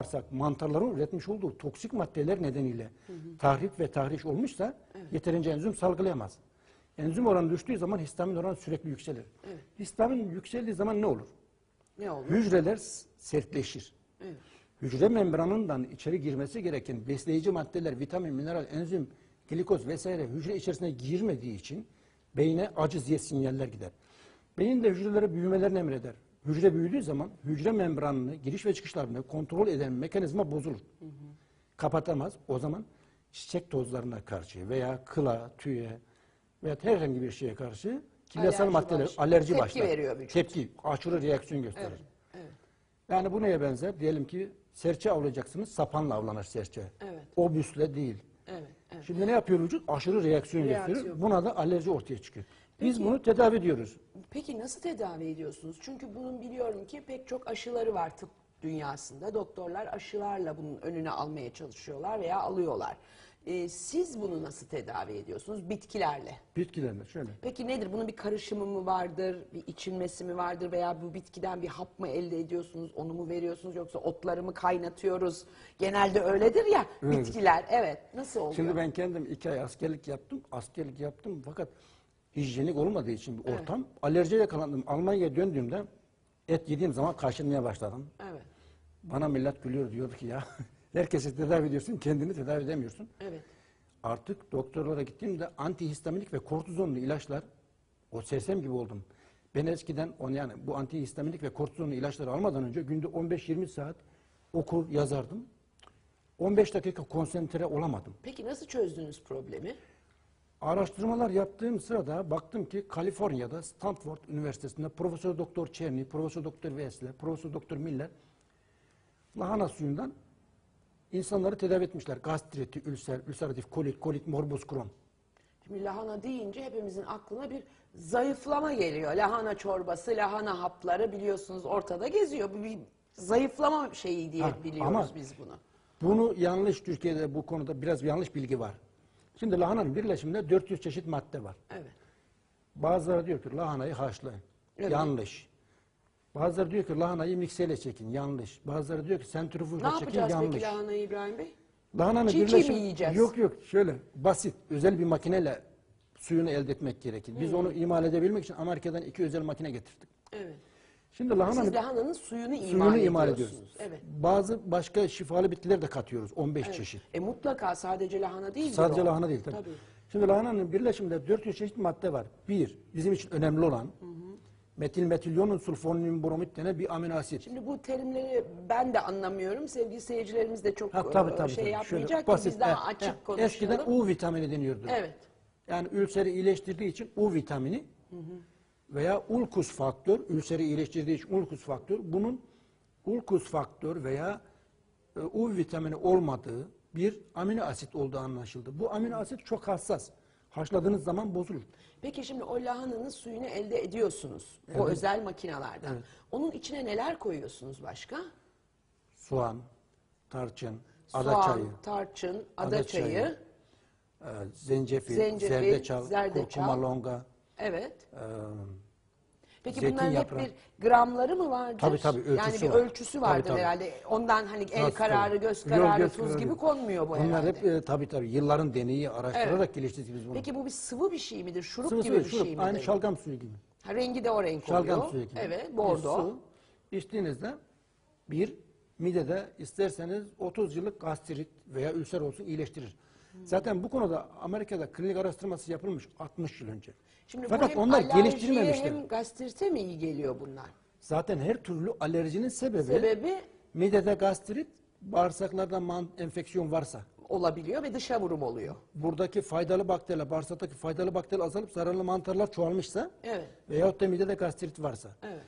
bağırsak mantarların üretmiş olduğu toksik maddeler nedeniyle tahrip ve tahriş olmuşsa yeterince enzim salgılayamaz. Enzim oranı düştüğü zaman histamin oranı sürekli yükselir. Histamin yükseldiği zaman ne olur? Ne olur? Hücreler sertleşir. Evet. Hücre membranından içeri girmesi gereken besleyici maddeler, vitamin, mineral, enzim, glikoz vesaire hücre içerisine girmediği için beyne acı diye sinyaller gider. Beyin de hücrelere büyümelerini emreder. Hücre büyüdüğü zaman hücre membranını, giriş ve çıkışlarını kontrol eden mekanizma bozulur. Kapatamaz. O zaman çiçek tozlarına karşı veya kıla, tüye veya herhangi bir şeye karşı kimyasal Alerji maddeler, başlar. alerji Tepki başlar. veriyor vücut. Tepki, aşırı reaksiyon gösterir. Evet. Evet. Yani bu neye benzer? Diyelim ki serçe avlayacaksınız, sapanla avlanır serçe. Evet. Obüsle değil. Evet. evet. Şimdi ne yapıyor vücut? Aşırı reaksiyon, Reaksiyon. gösterir. Buna da alerji ortaya çıkıyor. Biz bunu tedavi ediyoruz. Peki nasıl tedavi ediyorsunuz? Çünkü bunun biliyorum ki pek çok aşıları var tıp dünyasında. Doktorlar aşılarla bunun önüne almaya çalışıyorlar veya alıyorlar. Ee, siz bunu nasıl tedavi ediyorsunuz? Bitkilerle. Bitkilerle şöyle. Peki nedir? Bunun bir karışımı mı vardır? Bir içilmesi mi vardır? Veya bu bitkiden bir hap mı elde ediyorsunuz? Onu mu veriyorsunuz? Yoksa otları mı kaynatıyoruz? Genelde öyledir ya Evet. bitkiler. Evet. Nasıl oluyor? Şimdi ben kendim iki ay askerlik yaptım. Askerlik yaptım fakat hijyenik olmadığı için bir ortam. Alerjiye yakalandım. Almanya'ya döndüğümde et yediğim zaman kaşınmaya başladım. Evet. Bana millet gülüyor diyordu ki ya herkesi tedavi ediyorsun kendini tedavi edemiyorsun. Evet. Artık doktorlara gittiğimde antihistaminik ve kortizonlu ilaçlar o sersem gibi oldum. Ben eskiden on yani bu antihistaminik ve kortizonlu ilaçları almadan önce günde 15-20 saat okur yazardım. 15 dakika konsantre olamadım. Peki nasıl çözdünüz problemi? Araştırmalar yaptığım sırada baktım ki Kaliforniya'da Stanford Üniversitesi'nde Profesör Doktor Çerny, Profesör Doktor Wesley, Profesör Doktor Miller lahana suyundan insanları tedavi etmişler. Gastriti, ülser, ülseratif kolit, kolit, morbus Crohn. Şimdi lahana deyince hepimizin aklına bir zayıflama geliyor. Lahana çorbası, lahana hapları biliyorsunuz ortada geziyor. Bu bir zayıflama şeyi diye Ha, biliyoruz biz bunu. Bunu yanlış Türkiye'de bu konuda biraz yanlış bilgi var. Şimdi lahananın birleşiminde 400 çeşit madde var. Evet. Bazıları diyor ki lahanayı haşlayın. Evet. Yanlış. Bazıları diyor ki lahanayı mikseyle çekin. Yanlış. Bazıları diyor ki Ne sentrifujla çekin. yapacağız Yanlış. peki lahanayı İbrahim Bey? Lahananın Çiğ birleşim... mi yiyeceğiz? Yok yok şöyle basit. Özel bir makineyle suyunu elde etmek gerekir. Biz Hmm. onu imal edebilmek için Amerika'dan iki özel makine getirdik. Evet. Şimdi lahananın Siz lahananın suyunu imal suyunu imal ediyoruz. Evet. Bazı başka şifalı bitkiler de katıyoruz. 15 çeşit. E mutlaka sadece lahana değil Sadece lahana değil tabii. Tabii. Şimdi lahananın birleşiminde 400 çeşit madde var. Bir, bizim için önemli olan metil metilyonun sulfonun bromit denen bir amino asit. Şimdi bu terimleri ben de anlamıyorum. Sevgili seyircilerimiz de çok Ha, tabii, e, tabii, şey tabii. yapmayacak Şöyle basit, biz daha he, açık he. konuşalım. Eskiden U vitamini deniyordu. Evet. Yani ülseri iyileştirdiği için U vitamini veya ulkus faktör, ülseri iyileştirdiği için ulkus faktör, bunun ulkus faktör veya e, U vitamini olmadığı bir amino asit olduğu anlaşıldı. Bu amino asit çok hassas. Haşladığınız zaman bozulur. Peki şimdi o lahananın suyunu elde ediyorsunuz. O özel makinelerden. Onun içine neler koyuyorsunuz başka? Soğan, tarçın, Soğan, tarçın, ada, ada çayı. çayı, e, zencefil, Zencefil, zerdeçal, zerdeçal. kurkuma longa, Evet. e, Peki Zeytin bunların yaprağı. hep bir gramları mı vardır? Tabii, tabii, ölçüsü Yani bir var. ölçüsü vardır Tabii, tabii. herhalde. Ondan hani el Nasıl kararı, tabii? göz Yok, kararı, göz tuz kararı gibi konmuyor bu Bunlar herhalde. hep e, tabii tabii yılların deneyi araştırarak geliştirdik biz bunu. Peki bu bir sıvı bir şey midir? Şurup Sıvı gibi sıvı, bir şurup, şey midir? aynı şalgam suyu gibi. Ha, rengi de o renk Şalgam oluyor. suyu gibi. Evet, Bir bordo. su içtiğinizde bir midede isterseniz 30 yıllık gastrit veya ülser olsun iyileştirir. Zaten bu konuda Amerika'da klinik araştırması yapılmış 60 yıl önce. Şimdi Fakat bu hem onlar alerjiye geliştirmemişler. hem gastrite mi iyi geliyor bunlar? Zaten her türlü alerjinin sebebi, Sebebi midede gastrit, bağırsaklarda man- enfeksiyon varsa. olabiliyor ve dışa vurum oluyor. buradaki faydalı bakteriler, bağırsaktaki faydalı bakteriler azalıp zararlı mantarlar çoğalmışsa Evet. veyahut da midede gastrit varsa. Evet.